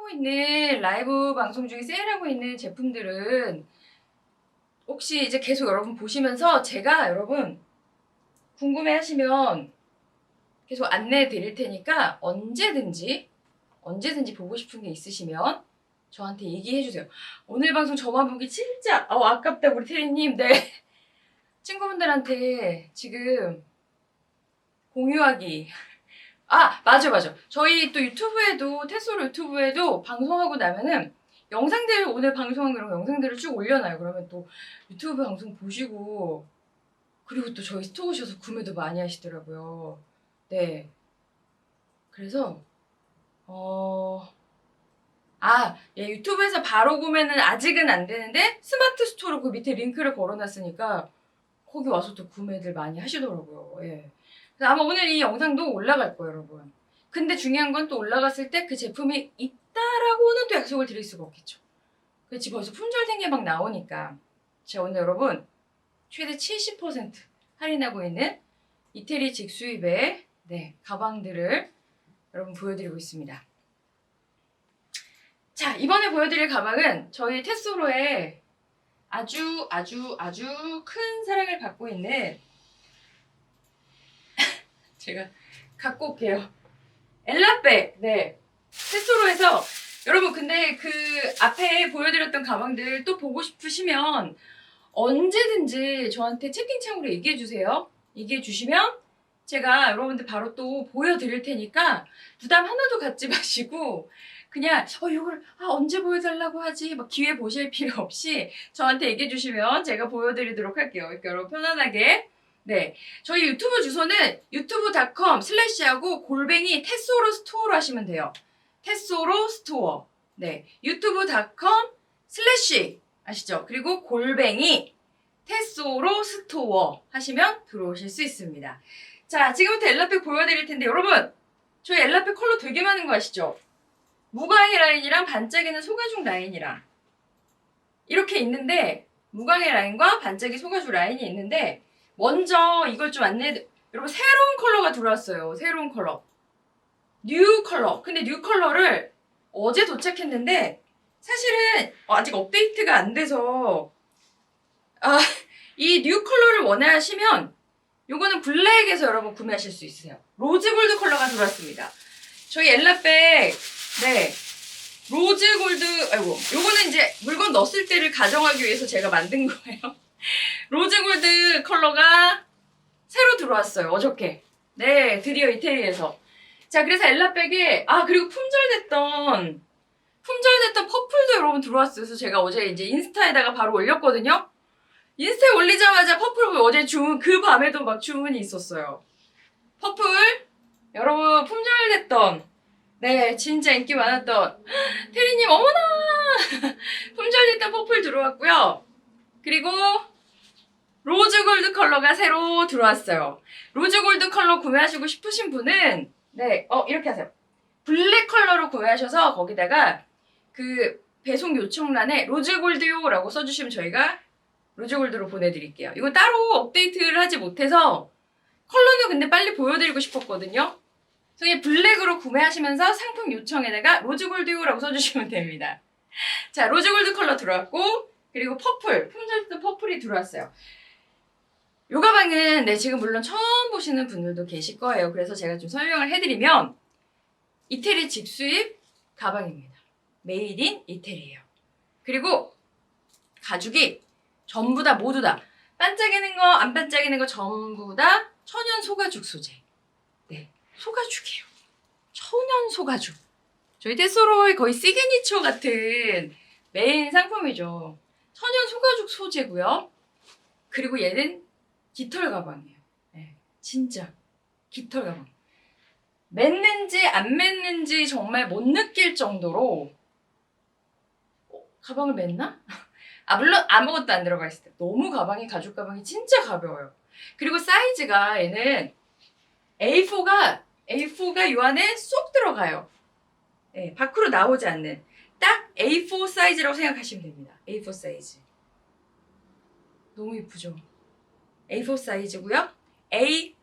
세일하고 있는 라이브 방송 중에 세일하고 있는 제품들은 혹시 이제 계속 여러분 보시면서 제가 여러분 궁금해 하시면 계속 안내해 드릴 테니까 언제든지 언제든지 보고 싶은 게 있으시면 저한테 얘기해 주세요. 오늘 방송 저만 보기 진짜 어, 아깝다 우리 태리님. 네. 친구분들한테 지금 공유하기. 아 맞아 맞아. 저희 또 유튜브에도 테소로 유튜브에도 방송하고 나면은 영상들 오늘 방송한 그런 영상들을 쭉 올려놔요. 그러면 또 유튜브 방송 보시고 그리고 또 저희 스토어 오셔서 구매도 많이 하시더라고요. 네. 그래서 어. 아, 예, 유튜브에서 바로 구매는 아직은 안 되는데 스마트 스토어로 그 밑에 링크를 걸어놨으니까 거기 와서 또 구매들 많이 하시더라고요. 예. 아마 오늘 이 영상도 올라갈 거예요, 여러분. 근데 중요한 건 또 올라갔을 때 그 제품이 있다라고는 또 약속을 드릴 수가 없겠죠. 그렇지 벌써 품절 생계 막 나오니까 제가 오늘 여러분 최대 70% 할인하고 있는 이태리 직수입의 네, 가방들을 여러분 보여드리고 있습니다. 자, 이번에 보여드릴 가방은 저희 테소로의 아주 아주 아주 큰 사랑을 받고 있는 제가 갖고 올게요. 엘라백, 네. 테소로에서 여러분 근데 그 앞에 보여드렸던 가방들 또 보고 싶으시면 언제든지 저한테 채팅창으로 얘기해 주세요. 얘기해 주시면 제가 여러분들 바로 또 보여드릴 테니까 부담 하나도 갖지 마시고 그냥 어 이걸 아 언제 보여달라고 하지 막 기회 보실 필요 없이 저한테 얘기해 주시면 제가 보여드리도록 할게요. 그러니까 여러분 편안하게 네 저희 유튜브 주소는 유튜브.com 슬래시하고 골뱅이 테소로 스토어로 하시면 돼요. 테소로 스토어 네 유튜브.com 슬래시 아시죠? 그리고 골뱅이 테소로 스토어 하시면 들어오실 수 있습니다. 자 지금부터 엘라팩 보여드릴 텐데 여러분 저희 엘라팩 컬러 되게 많은 거 아시죠? 무광의 라인이랑 반짝이는 소가죽 라인이랑 이렇게 있는데 무광의 라인과 반짝이 소가죽 라인이 있는데 먼저 이걸 좀 안내 여러분 새로운 컬러가 들어왔어요. 새로운 컬러. 뉴 컬러. 근데 뉴 컬러를 어제 도착했는데 사실은 아직 업데이트가 안 돼서 아, 이 뉴 컬러를 원하시면 요거는 블랙에서 여러분 구매하실 수 있으세요. 로즈 골드 컬러가 들어왔습니다. 저희 엘라백 네. 로즈 골드, 아이고, 요거는 이제 물건 넣었을 때를 가정하기 위해서 제가 만든 거예요. 로즈 골드 컬러가 새로 들어왔어요, 어저께. 네, 드디어 이태리에서. 자, 그래서 엘라백에, 아, 그리고 품절됐던, 품절됐던 퍼플도 여러분 들어왔어요. 그래서 제가 어제 이제 인스타에다가 바로 올렸거든요. 인스타에 올리자마자 퍼플 어제 주문, 그 밤에도 막 주문이 있었어요. 퍼플, 여러분, 품절됐던, 네, 진짜 인기 많았던 태리님 어머나 품절됐던 퍼플 들어왔고요. 그리고 로즈 골드 컬러가 새로 들어왔어요. 로즈 골드 컬러 구매하시고 싶으신 분은 네, 어 이렇게 하세요. 블랙 컬러로 구매하셔서 거기다가 그 배송 요청란에 로즈 골드요라고 써주시면 저희가 로즈 골드로 보내드릴게요. 이거 따로 업데이트를 하지 못해서 컬러는 근데 빨리 보여드리고 싶었거든요. 저희 블랙으로 구매하시면서 상품 요청에다가 로즈 골드요라고 써주시면 됩니다. 자, 로즈 골드 컬러 들어왔고, 그리고 퍼플, 품절도 퍼플이 들어왔어요. 요 가방은 네, 지금 물론 처음 보시는 분들도 계실 거예요. 그래서 제가 좀 설명을 해드리면, 이태리 직수입 가방입니다. 메이드 인 이태리예요. 그리고 가죽이 전부 다 모두 다 반짝이는 거, 안 반짝이는 거 전부 다 천연 소가죽 소재. 네. 소가죽이에요. 천연 소가죽. 저희 테소로의 거의 시그니처 같은 메인 상품이죠. 천연 소가죽 소재고요. 그리고 얘는 깃털 가방이에요. 네, 진짜 깃털 가방. 맸는지 안 맸는지 정말 못 느낄 정도로 어, 가방을 맸나? 아 물론 아무것도 안 들어가 있을 때 너무 가방이 가죽 가방이 진짜 가벼워요. 그리고 사이즈가 얘는 A4가 A4가 요 안에 쏙 들어가요. 네, 밖으로 나오지 않는 딱 A4 사이즈라고 생각하시면 됩니다. A4 사이즈. 너무 예쁘죠? A4 사이즈고요. A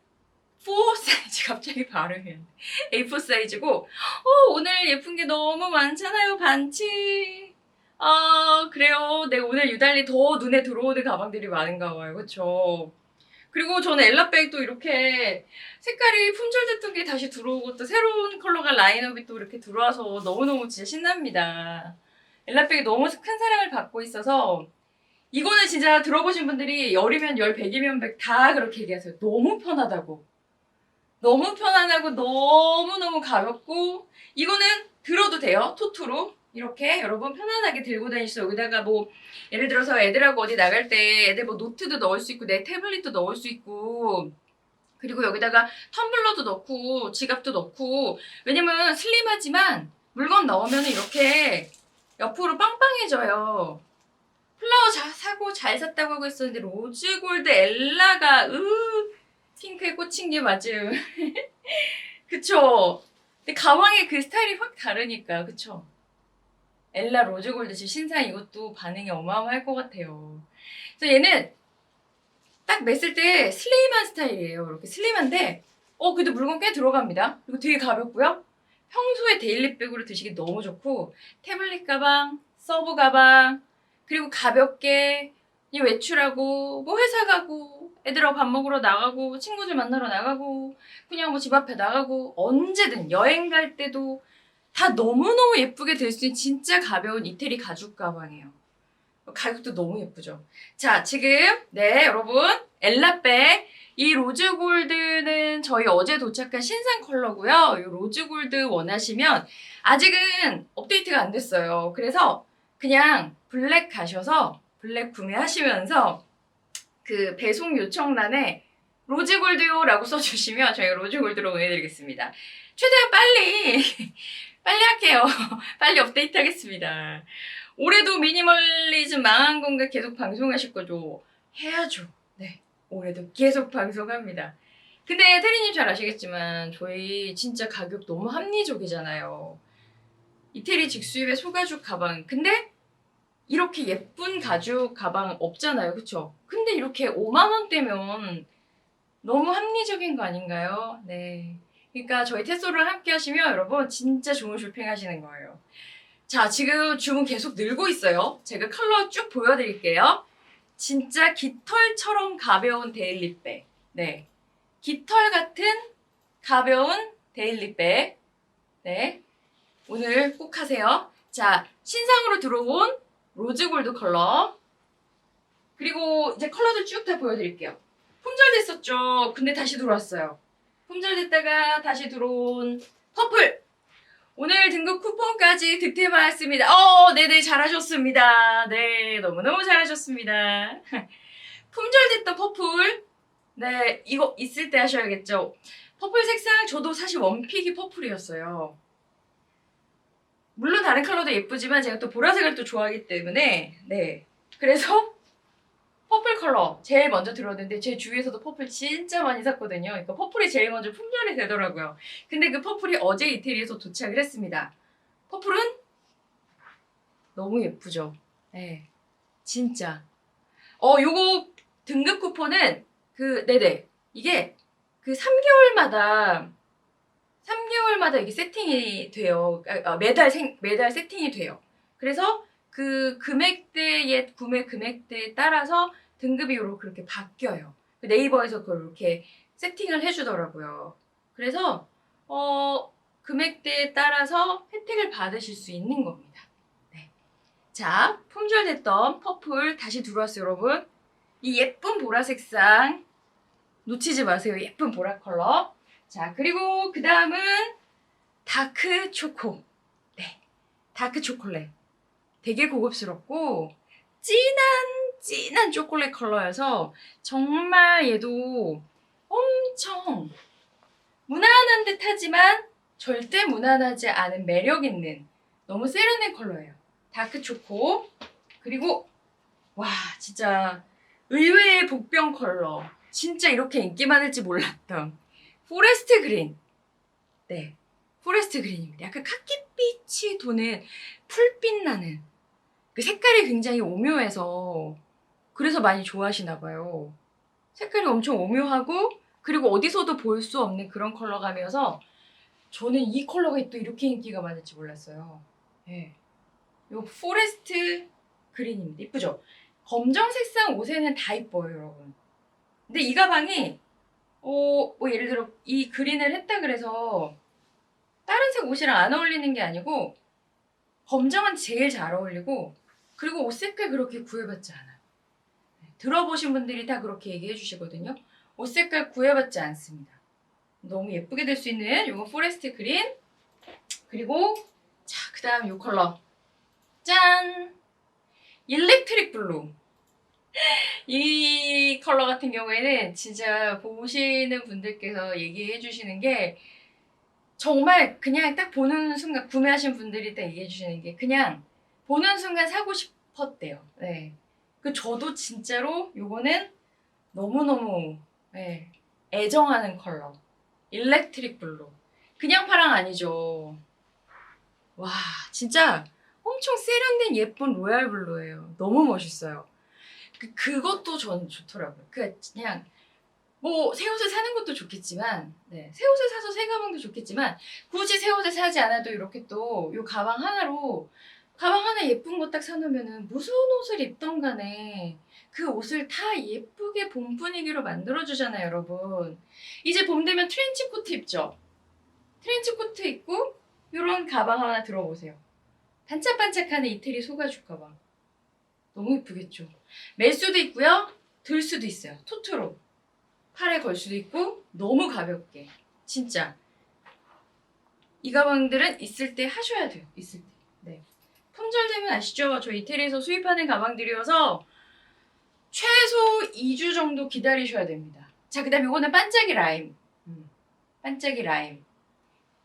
A4 사이즈 갑자기 발음이 안 돼. A4 사이즈고 어, 오늘 예쁜 게 너무 많잖아요 반치 아 그래요. 네 오늘 유달리 더 눈에 들어오는 가방들이 많은가 봐요. 그쵸? 그리고 저는 엘라백도 이렇게 색깔이 품절됐던 게 다시 들어오고 또 새로운 컬러가 라인업이 또 이렇게 들어와서 너무너무 진짜 신납니다. 엘라백이 너무 큰 사랑을 받고 있어서 이거는 진짜 들어보신 분들이 열이면 열, 백이면 백 다 그렇게 얘기하세요. 너무 편하다고. 너무 편안하고 너무너무 가볍고 이거는 들어도 돼요. 토트로. 이렇게 여러분 편안하게 들고 수 여기다가 뭐 예를 들어서 애들하고 어디 나갈 때 애들 뭐 노트도 넣을 수 있고 내 태블릿도 넣을 수 있고 그리고 여기다가 텀블러도 넣고 지갑도 넣고 왜냐면 슬림하지만 물건 넣으면 이렇게 옆으로 빵빵해져요. 플라워 자, 사고 잘 샀다고 하고 있었는데 로즈골드 엘라가 으 핑크에 꽂힌 게 맞음. 그쵸? 근데 가방의 그 스타일이 확 다르니까 그쵸? 엘라 로즈골드 신상 이것도 반응이 어마어마할 것 같아요. 그래서 얘는 딱 맸을 때 슬림한 스타일이에요. 이렇게 슬림한데 어 그래도 물건 꽤 들어갑니다. 그리고 되게 가볍고요. 평소에 데일리백으로 드시기 너무 좋고 태블릿 가방, 서브 가방 그리고 가볍게 외출하고 뭐 회사 가고 애들하고 밥 먹으러 나가고 친구들 만나러 나가고 그냥 뭐 집 앞에 나가고 언제든 여행 갈 때도 다 너무너무 예쁘게 될 수 있는 진짜 가벼운 이태리 가죽 가방이에요. 가격도 너무 예쁘죠. 자, 지금 네, 여러분 엘라백 이 로즈 골드는 저희 어제 도착한 신상 컬러고요. 이 로즈 골드 원하시면 아직은 업데이트가 안 됐어요. 그래서 그냥 블랙 가셔서 블랙 구매하시면서 그 배송 요청란에 로즈골드요라고 써주시면 저희가 로즈골드로 보내드리겠습니다. 최대한 빨리 빨리 할게요. 빨리 업데이트 하겠습니다. 올해도 미니멀리즘 망한 건가 계속 방송하실 거죠? 해야죠. 네, 올해도 계속 방송합니다. 근데 테리님 잘 아시겠지만 저희 진짜 가격 너무 합리적이잖아요. 이태리 직수입의 소가죽 가방. 근데 이렇게 예쁜 가죽 가방 없잖아요. 그쵸? 근데 이렇게 5만 원대면 너무 합리적인 거 아닌가요? 네. 그러니까 저희 테소를 함께 하시면 여러분 진짜 좋은 쇼핑 하시는 거예요. 자, 지금 주문 계속 늘고 있어요. 제가 컬러 쭉 보여드릴게요. 진짜 깃털처럼 가벼운 데일리백. 네. 깃털 같은 가벼운 데일리백. 네. 오늘 꼭 하세요. 자, 신상으로 들어온 로즈골드 컬러. 그리고 이제 컬러들 쭉 다 보여드릴게요. 품절됐었죠. 근데 다시 들어왔어요. 품절됐다가 다시 들어온 퍼플. 오늘 등급 쿠폰까지 득템하였습니다. 어, 네네, 잘하셨습니다. 네, 너무너무 잘하셨습니다. 품절됐던 퍼플. 네, 이거 있을 때 하셔야겠죠. 퍼플 색상, 저도 사실 원픽이 퍼플이었어요. 물론 다른 컬러도 예쁘지만 제가 또 보라색을 또 좋아하기 때문에 네 그래서 퍼플 컬러 제일 먼저 들었는데 제 주위에서도 퍼플 진짜 많이 샀거든요. 그러니까 퍼플이 제일 먼저 품절이 되더라고요. 근데 그 퍼플이 어제 이태리에서 도착을 했습니다. 퍼플은 너무 예쁘죠. 네, 진짜. 어, 요거 등급 쿠폰은 그 네네 이게 그 3개월마다 3개월마다 이게 세팅이 돼요. 아, 아, 매달 생, 매달 세팅이 돼요. 그래서 그 금액대의 구매 금액대에 따라서 등급이 요렇게 그렇게 바뀌어요. 그 네이버에서 그걸 이렇게 세팅을 해주더라고요. 그래서 어, 금액대에 따라서 혜택을 받으실 수 있는 겁니다. 네. 자, 품절됐던 퍼플 다시 들어왔어요, 여러분. 이 예쁜 보라색상 놓치지 마세요. 예쁜 보라 컬러. 자, 그리고 그 다음은 다크 초코. 네. 다크 초콜릿. 되게 고급스럽고, 진한, 진한 초콜릿 컬러여서, 정말 얘도 엄청 무난한 듯 하지만, 절대 무난하지 않은 매력 있는 너무 세련된 컬러예요. 다크 초코. 그리고, 와, 진짜 의외의 복병 컬러. 진짜 이렇게 인기 많을지 몰랐던. 포레스트 그린. 네. 포레스트 그린입니다. 약간 카키빛이 도는 풀빛 나는 그 색깔이 굉장히 오묘해서 그래서 많이 좋아하시나 봐요. 색깔이 엄청 오묘하고 그리고 어디서도 볼 수 없는 그런 컬러감이어서 저는 이 컬러가 또 이렇게 인기가 많을지 몰랐어요. 예. 요 포레스트 그린입니다. 이쁘죠? 검정 색상 옷에는 다 이뻐요, 여러분. 근데 이 가방이 어, 뭐 예를 들어 이 그린을 했다 그래서 다른 색 옷이랑 안 어울리는 게 아니고 검정은 제일 잘 어울리고 그리고 옷 색깔 그렇게 구애받지 않아요. 네, 들어보신 분들이 다 그렇게 얘기해 주시거든요. 옷 색깔 구애받지 않습니다. 너무 예쁘게 될 수 있는 요거 포레스트 그린 그리고 자 그다음 요 컬러 짠 일렉트릭 블루 이 컬러 같은 경우에는 진짜 보시는 분들께서 얘기해 주시는 게 정말 그냥 딱 보는 순간 구매하신 분들이 딱 얘기해 주시는 게 그냥 보는 순간 사고 싶었대요. 네. 그 저도 진짜로 요거는 너무너무 네, 애정하는 컬러. 일렉트릭 블루. 그냥 파랑 아니죠. 와, 진짜 엄청 세련된 예쁜 로얄 블루예요. 너무 멋있어요. 그, 그것도 전 좋더라고요. 그 그냥 뭐 새 옷을 사는 것도 좋겠지만, 네, 새 옷을 사서 새 가방도 좋겠지만 굳이 새 옷을 사지 않아도 이렇게 또 요 가방 하나로 가방 하나 예쁜 거 딱 사놓으면은 무슨 옷을 입던 간에 그 옷을 다 예쁘게 봄 분위기로 만들어주잖아요, 여러분. 이제 봄 되면 트렌치 코트 입죠? 트렌치 코트 입고 요런 가방 하나 들어보세요. 반짝반짝하는 이태리 소가죽 가방. 너무 예쁘겠죠? 멜 수도 있고요. 들 수도 있어요. 토트로. 팔에 걸 수도 있고 너무 가볍게. 진짜. 이 가방들은 있을 때 하셔야 돼요. 있을 때. 네. 품절되면 아시죠? 저 이태리에서 수입하는 가방들이어서 최소 2주 정도 기다리셔야 됩니다. 자, 그 다음에 이거는 반짝이 라임. 음, 반짝이 라임.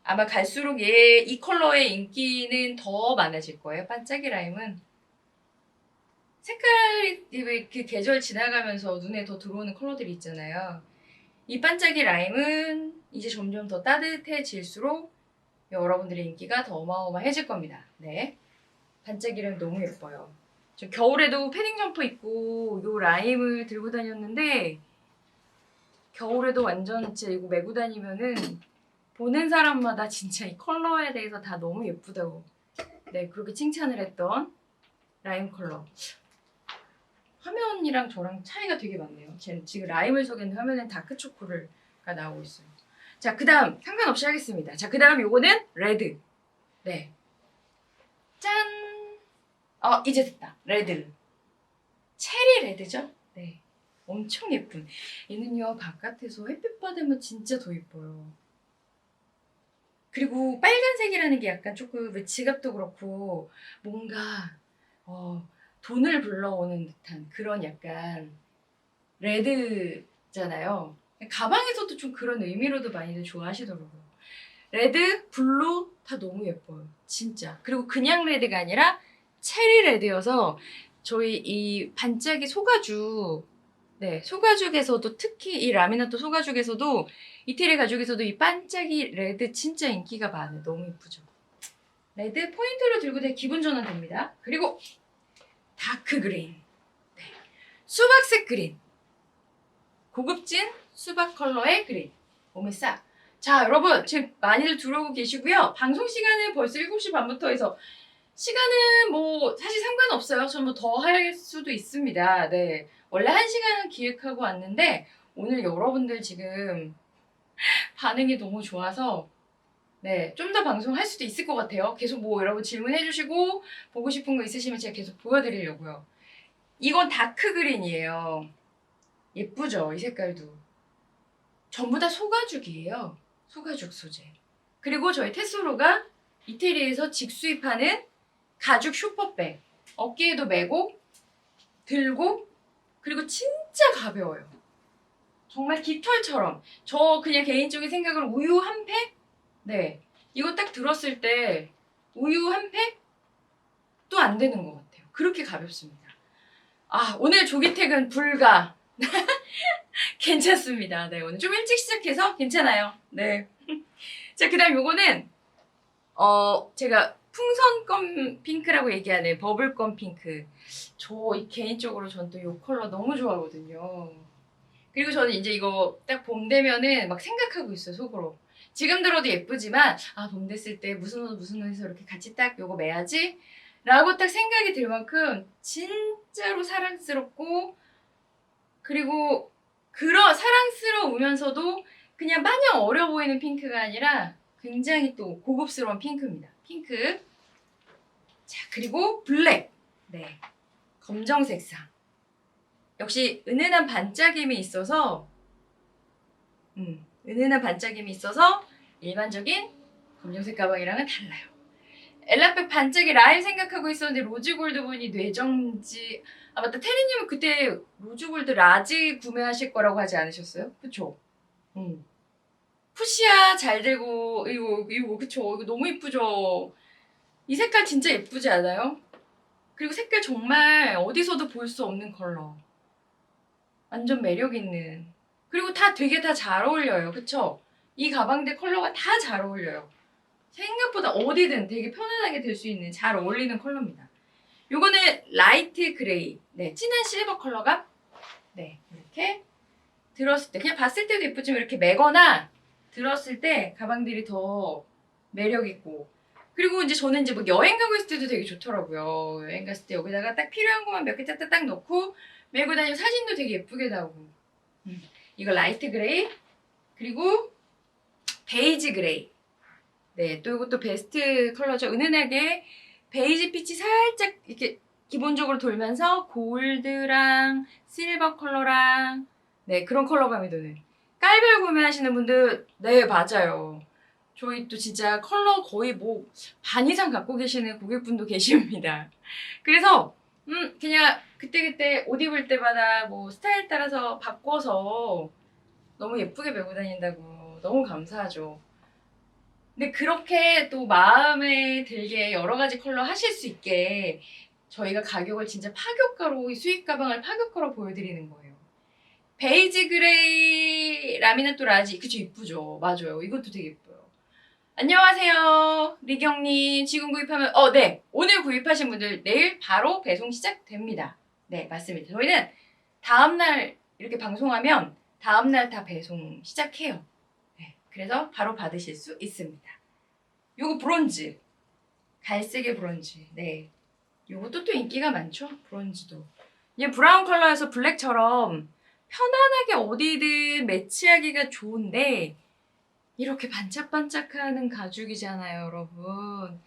아마 갈수록 얘, 이 컬러의 인기는 더 많아질 거예요. 반짝이 라임은. 색깔이 왜그 계절 지나가면서 눈에 더 들어오는 컬러들이 있잖아요. 이 반짝이 라임은 이제 점점 더 따뜻해질수록 여러분들의 인기가 더 어마어마해질 겁니다. 네. 반짝이 라임 너무 예뻐요. 저 겨울에도 패딩 점퍼 입고 요 라임을 들고 다녔는데 겨울에도 완전 진짜 이거 메고 다니면은 보는 사람마다 진짜 이 컬러에 대해서 다 너무 예쁘다고 네 그렇게 칭찬을 했던 라임 컬러 화면이랑 저랑 차이가 되게 많네요. 제 지금 라임을 속인 화면엔 다크 초코가 나오고 있어요. 자, 그 다음 상관없이 하겠습니다. 자, 그 다음 요거는 레드. 네. 짠! 어, 이제 됐다. 레드. 체리 레드죠? 네. 엄청 예쁜. 얘는요, 바깥에서 햇빛 받으면 진짜 더 예뻐요. 그리고 빨간색이라는 게 약간 조금 왜 지갑도 그렇고 뭔가 어, 돈을 불러오는 듯한 그런 약간 레드잖아요. 가방에서도 좀 그런 의미로도 많이들 좋아하시더라고요. 레드, 블루 다 너무 예뻐요. 진짜. 그리고 그냥 레드가 아니라 체리 레드여서 저희 이 반짝이 소가죽 네, 소가죽에서도 특히 이 라미나토 소가죽에서도 이태리 가죽에서도 이 반짝이 레드 진짜 인기가 많아요. 너무 예쁘죠. 레드 포인트로 들고 대 기분 전환 됩니다. 그리고 다크 그린. 네. 수박색 그린. 고급진 수박 컬러의 그린. 몸에 싹. 자, 여러분, 지금 많이들 들어오고 계시고요. 방송 시간은 벌써 7시 반부터 해서 시간은 뭐 사실 상관없어요. 전뭐더할 수도 있습니다. 네. 원래 한 시간은 기획하고 왔는데 오늘 여러분들 지금 반응이 너무 좋아서 네, 좀 더 방송할 수도 있을 것 같아요. 계속 뭐 여러분 질문해 주시고 보고 싶은 거 있으시면 제가 계속 보여드리려고요. 이건 다크 그린이에요. 예쁘죠? 이 색깔도. 전부 다 소가죽이에요. 소가죽 소재. 그리고 저희 테스로가 이태리에서 직수입하는 가죽 슈퍼백. 어깨에도 메고 들고 그리고 진짜 가벼워요. 정말 깃털처럼. 저 그냥 개인적인 생각으로 우유 한 팩? 네. 이거 딱 들었을 때 우유 한 팩도 안 되는 것 같아요. 그렇게 가볍습니다. 아, 오늘 조기택은 불가. 괜찮습니다. 네, 오늘 좀 일찍 시작해서 괜찮아요. 네. 자, 그 다음 요거는, 어, 제가 풍선껌 핑크라고 얘기하는 버블껌 핑크. 저이 개인적으로 전또이 컬러 너무 좋아하거든요. 그리고 저는 이제 이거 딱 봄 되면은 막 생각하고 있어요, 속으로. 지금 들어도 예쁘지만, 아, 봄 됐을 때 무슨 옷, 무슨 옷에서 이렇게 같이 딱 요거 매야지? 라고 딱 생각이 들 만큼 진짜로 사랑스럽고, 그리고 그런 사랑스러우면서도 그냥 마냥 어려 보이는 핑크가 아니라 굉장히 또 고급스러운 핑크입니다. 핑크. 자, 그리고 블랙. 네. 검정 색상. 역시 은은한 반짝임이 있어서 음, 은은한 반짝임이 있어서 일반적인 검정색 가방이랑은 달라요. 엘라백 반짝이 라인 생각하고 있었는데 로즈골드 분이 뇌정지 아 맞다 테리님은 그때 로즈골드 라지 구매하실 거라고 하지 않으셨어요? 그쵸? 음. 푸시아 잘 되고 이거 이거 그쵸 이거 너무 이쁘죠? 이 색깔 진짜 예쁘지 않아요? 그리고 색깔 정말 어디서도 볼 수 없는 컬러. 완전 매력 있는. 그리고 다 되게 다 잘 어울려요. 그쵸? 이 가방들 컬러가 다 잘 어울려요. 생각보다 어디든 되게 편안하게 들 수 있는 잘 어울리는 컬러입니다. 요거는 라이트 그레이. 네, 진한 실버 컬러가 네, 이렇게 들었을 때 그냥 봤을 때도 예쁘지만 이렇게 매거나 들었을 때 가방들이 더 매력 있고 그리고 이제 저는 이제 뭐 여행 가고 있을 때도 되게 좋더라고요. 여행 갔을 때 여기다가 딱 필요한 것만 몇 개 딱딱딱 넣고 메고 다니면 사진도 되게 예쁘게 나오고. 음. 이거 라이트 그레이 그리고 베이지 그레이. 네, 또 이것도 베스트 컬러죠. 은은하게 베이지 빛이 살짝 이렇게 기본적으로 돌면서 골드랑 실버 컬러랑 네 그런 컬러감이 드는 깔별 구매하시는 분들 네 맞아요. 저희 또 진짜 컬러 거의 뭐 반 이상 갖고 계시는 고객분도 계십니다. 그래서 음 그냥 그때그때 옷 입을 때마다 뭐 스타일 따라서 바꿔서 너무 예쁘게 메고 다닌다고 너무 감사하죠. 근데 그렇게 또 마음에 들게 여러 가지 컬러 하실 수 있게 저희가 가격을 진짜 파격가로 이 수입 가방을 파격가로 보여드리는 거예요. 베이지 그레이 라미네토 라지 그쵸 이쁘죠 맞아요 이것도 되게. 안녕하세요 리경님 지금 구입하면 어 네 오늘 구입하신 분들 내일 바로 배송 시작됩니다. 네 맞습니다. 저희는 다음날 이렇게 방송하면 다음날 다 배송 시작해요. 네, 그래서 바로 받으실 수 있습니다. 요거 브론즈 갈색의 브론즈 네 요것도 또 인기가 많죠 브론즈도 이게 브라운 컬러여서 블랙처럼 편안하게 어디든 매치하기가 좋은데 이렇게 반짝반짝하는 가죽이잖아요 여러분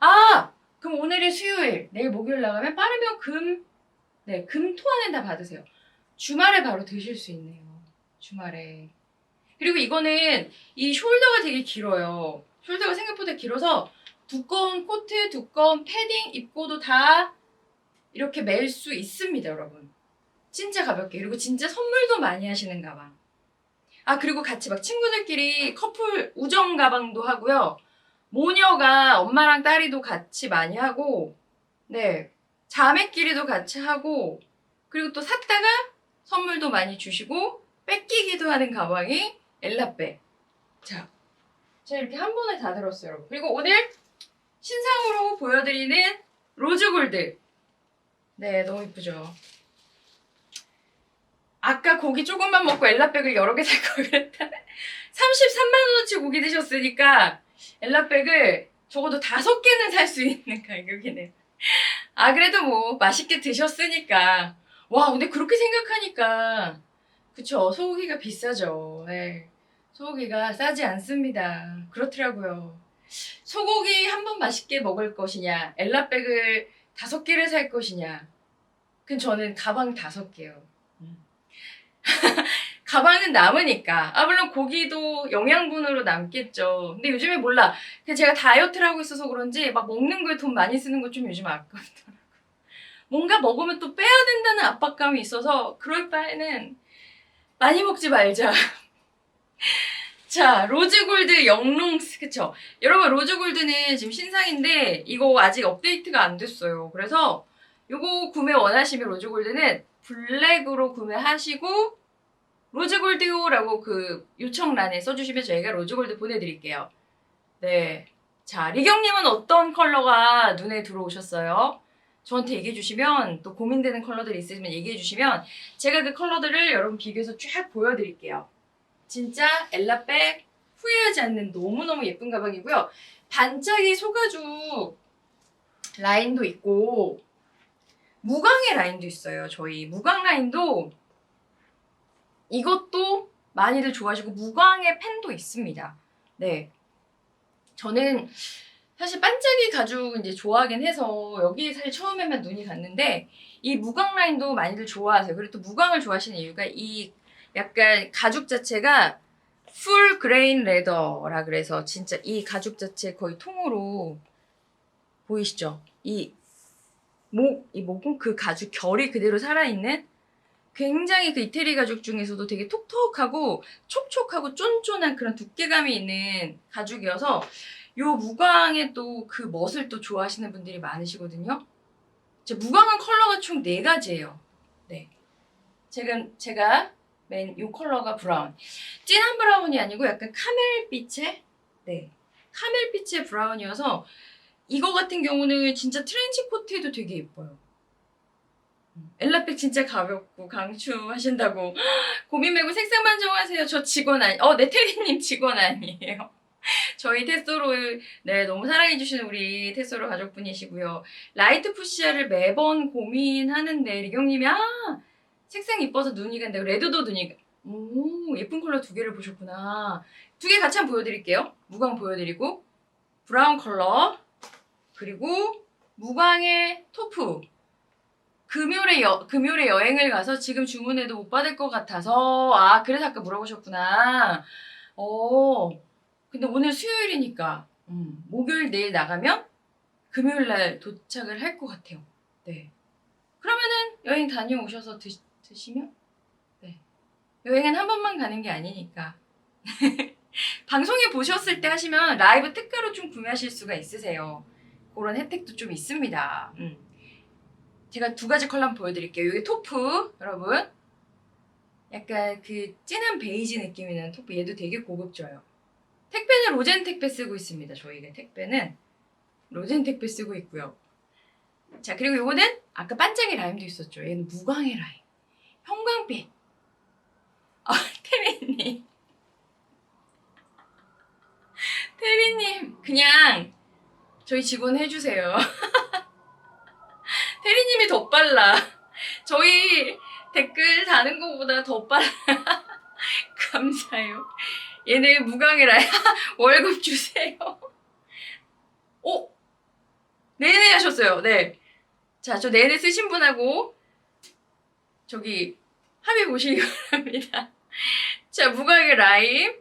아 그럼 오늘이 수요일 내일 목요일 나가면 빠르면 금 네, 금 토 안에 다 받으세요 주말에 바로 드실 수 있네요 주말에 그리고 이거는 이 숄더가 되게 길어요 숄더가 생각보다 길어서 두꺼운 코트, 두꺼운 패딩 입고도 다 이렇게 멜 수 있습니다, 여러분. 진짜 가볍게. 그리고 진짜 선물도 많이 하시는 가방. 아, 그리고 같이 막 친구들끼리 커플 우정 가방도 하고요. 모녀가 엄마랑 딸이도 같이 많이 하고, 네. 자매끼리도 같이 하고, 그리고 또 샀다가 선물도 많이 주시고, 뺏기기도 하는 가방이 엘라백. 자, 제가 이렇게 한 번에 다 들었어요, 여러분. 그리고 오늘 신상으로 보여드리는 로즈골드. 네, 너무 이쁘죠? 아까 고기 조금만 먹고 엘라백을 여러 개 살 걸 그랬다. 33만원어치 고기 드셨으니까 엘라백을 적어도 다섯 개는 살 수 있는 가격이네요. 아, 그래도 뭐 맛있게 드셨으니까. 와, 근데 그렇게 생각하니까. 그쵸, 소고기가 비싸죠. 네. 소고기가 싸지 않습니다. 그렇더라고요. 소고기 한 번 맛있게 먹을 것이냐, 엘라백을 다섯 개를 살 것이냐. 그 저는 가방 다섯 개요. 음. 가방은 남으니까. 아, 물론 고기도 영양분으로 남겠죠. 근데 요즘에 몰라. 제가 다이어트를 하고 있어서 그런지 막 먹는 거에 돈 많이 쓰는 거 좀 요즘 아깝더라고요. 뭔가 먹으면 또 빼야 된다는 압박감이 있어서 그럴 바에는 많이 먹지 말자. 자, 로즈골드 영롱, 그쵸? 여러분, 로즈골드는 지금 신상인데, 이거 아직 업데이트가 안 됐어요. 그래서, 요거 구매 원하시면 로즈골드는 블랙으로 구매하시고, 로즈골드요라고 그 요청란에 써주시면 저희가 로즈골드 보내드릴게요. 네. 자, 리경님은 어떤 컬러가 눈에 들어오셨어요? 저한테 얘기해 주시면 또 고민되는 컬러들이 있으면 얘기해 주시면 제가 그 컬러들을 여러분 비교해서 쫙 보여드릴게요. 진짜 엘라백 후회하지 않는 너무너무 예쁜 가방이고요. 반짝이 소가죽 라인도 있고 무광의 라인도 있어요. 저희 무광 라인도 이것도 많이들 좋아하시고 무광의 펜도 있습니다. 네. 저는 사실 반짝이 가죽 이제 좋아하긴 해서 여기 사실 처음에만 눈이 갔는데 이 무광 라인도 많이들 좋아하세요. 그리고 또 무광을 좋아하시는 이유가 이 약간 가죽 자체가 풀 그레인 레더라 그래서 진짜 이 가죽 자체 거의 통으로 보이시죠? 이 목, 이 목은 그 가죽 결이 그대로 살아있는 굉장히 그 이태리 가죽 중에서도 되게 톡톡하고 촉촉하고 쫀쫀한 그런 두께감이 있는 가죽이어서 요 무광의 또그 멋을 또 좋아하시는 분들이 많으시거든요. 제 무광은 컬러가 총 네 가지예요. 네. 지금 제가 맨 요 컬러가 브라운. 진한 브라운이 아니고 약간 카멜빛의 네. 카멜빛의 브라운이어서 이거 같은 경우는 진짜 트렌치 코트에도 되게 예뻐요. 음, 엘라백 진짜 가볍고 강추 하신다고 고민 말고 색상만 정하세요. 저 직원 아니. 어, 네 테리님 직원 아니에요. 저희 테소를 네 너무 사랑해주시는 우리 테소로 가족분이시고요. 라이트 푸시아를 매번 고민하는데 리경님이 아 색상 이뻐서 눈이 간대요. 레드도 눈이 가- 오 예쁜 컬러 두 개를 보셨구나. 두 개 같이 한번 보여드릴게요. 무광 보여드리고 브라운 컬러 그리고 무광의 토프. 금요일에 여, 금요일에 여행을 가서 지금 주문해도 못 받을 것 같아서 아 그래서 아까 물어보셨구나. 어 근데 오늘 수요일이니까 음, 목요일 내일 나가면 금요일 날 도착을 할 것 같아요. 네. 그러면은 여행 다녀오셔서 드, 드시면 네. 여행은 한 번만 가는 게 아니니까. 방송에 보셨을 때 하시면 라이브 특가로 좀 구매하실 수가 있으세요. 그런 혜택도 좀 있습니다. 음. 제가 두 가지 한번 보여드릴게요. 이게 토프, 여러분. 약간 그 진한 베이지 느낌이 나는 토프. 얘도 되게 고급져요. 택배는 로젠 택배 쓰고 있습니다. 저희가 택배는 로젠 택배 쓰고 있고요. 자 그리고 요거는 아까 반짝이 라임도 있었죠. 얘는 무광의 라임. 형광빛. 아 태리님. 태리님 그냥 저희 직원 해주세요. 태리님이 더 빨라. 저희 댓글 다는 것보다 더 빨라. 감사해요. 얘네 무광이라 월급 주세요. 오 내내 하셨어요. 네. 자, 저 내내 쓰신 분하고 저기 합의 보시기 바랍니다. 자, 무광의 라임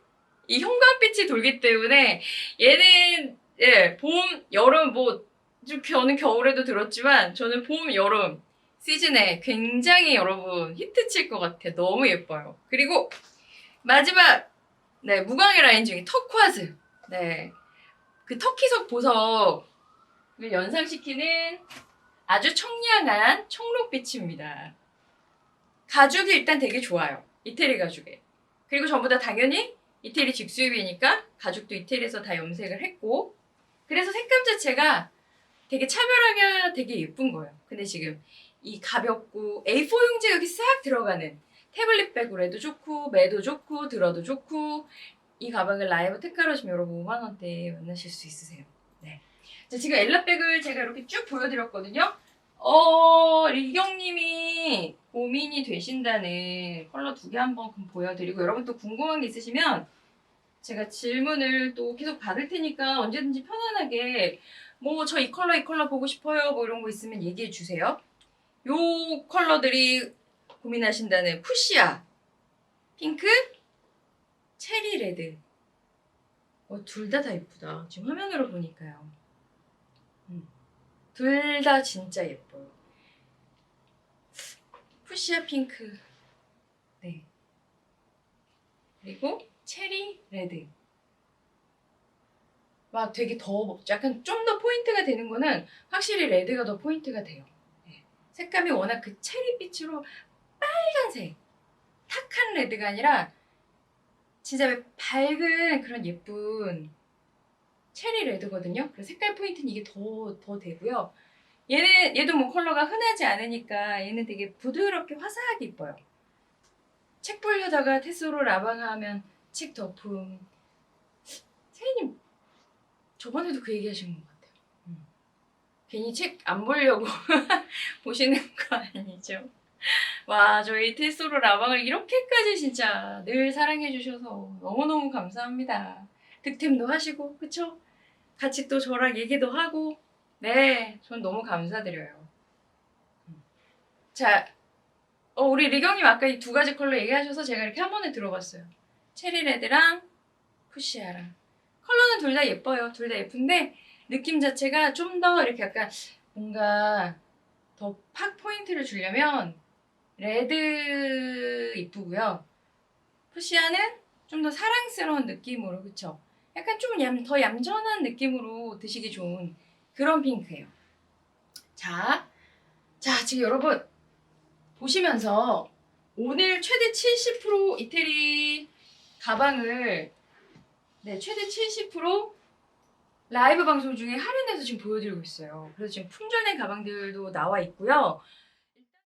이 형광빛이 돌기 때문에 얘는 예, 봄, 여름 뭐좀 저는 겨울에도 들었지만 저는 봄, 여름 시즌에 굉장히 여러분 히트칠 것 같아요. 너무 예뻐요. 그리고 마지막 네, 무광의 라인 중에 터콰즈. 네. 그 터키석 보석을 연상시키는 아주 청량한 청록빛입니다. 가죽이 일단 되게 좋아요. 이태리 가죽에. 그리고 전부 다 당연히 이태리 직수입이니까 가죽도 이태리에서 다 염색을 했고 그래서 색감 자체가 되게 차별하게 되게 예쁜 거예요. 근데 지금 이 가볍고 A4 용지가 여기 싹 들어가는 태블릿 백으로 해도 좋고 매도 좋고 들어도 좋고 이 가방을 라이브 특가로 하시면 여러분 5만 원대에 만나실 수 있으세요. 네. 자, 지금 엘라 백을 제가 이렇게 쭉 보여드렸거든요. 어 리경님이 고민이 되신다는 컬러 두 개 한번 보여드리고 여러분 또 궁금한 게 있으시면 제가 질문을 또 계속 받을 테니까 언제든지 편안하게 뭐 저 이 컬러 이 컬러 보고 싶어요 뭐 이런 거 있으면 얘기해 주세요. 요 컬러들이 고민하신다는 푸시아 핑크 체리 레드. 어, 둘 다 다 예쁘다. 지금 화면으로 보니까요. 음. 둘다 진짜 예뻐요. 푸시아 핑크. 네. 그리고 체리 레드 막 되게 더 약간 좀 더 포인트가 되는 거는 확실히 레드가 더 포인트가 돼요 네. 색감이 워낙 그 체리빛으로 빨간색 탁한 레드가 아니라 진짜 왜 밝은 그런 예쁜 체리 레드거든요. 그래서 색깔 포인트는 이게 더, 더 되고요. 얘는 얘도 뭐 컬러가 흔하지 않으니까 얘는 되게 부드럽게 화사하게 이뻐요. 책 보려다가 테스로 라방하 하면 책 덮음. 세인님 저번에도 그 얘기 하신 것 같아요. 음. 괜히 책 안 보려고 보시는 거 아니죠? 와 저희 테스로 라방을 이렇게까지 진짜 늘 사랑해 주셔서 너무너무 감사합니다. 득템도 하시고 그쵸? 같이 또 저랑 얘기도 하고 네, 전 너무 감사드려요. 음. 자, 어, 우리 리경님 아까 이 두 가지 컬러 얘기하셔서 제가 이렇게 한 번에 들어봤어요. 체리 레드랑 푸시아랑. 컬러는 둘 다 예뻐요. 둘 다 예쁜데 느낌 자체가 좀 더 이렇게 약간 뭔가 더 팍 포인트를 주려면 레드 이쁘고요. 푸시아는 좀 더 사랑스러운 느낌으로 그쵸? 약간 좀 더 얌전한 느낌으로 드시기 좋은 그런 핑크예요. 자, 자 지금 여러분 보시면서 오늘 최대 70% 이태리 가방을 네 최대 70% 라이브 방송 중에 할인해서 지금 보여드리고 있어요. 그래서 지금 품절된 가방들도 나와 있고요.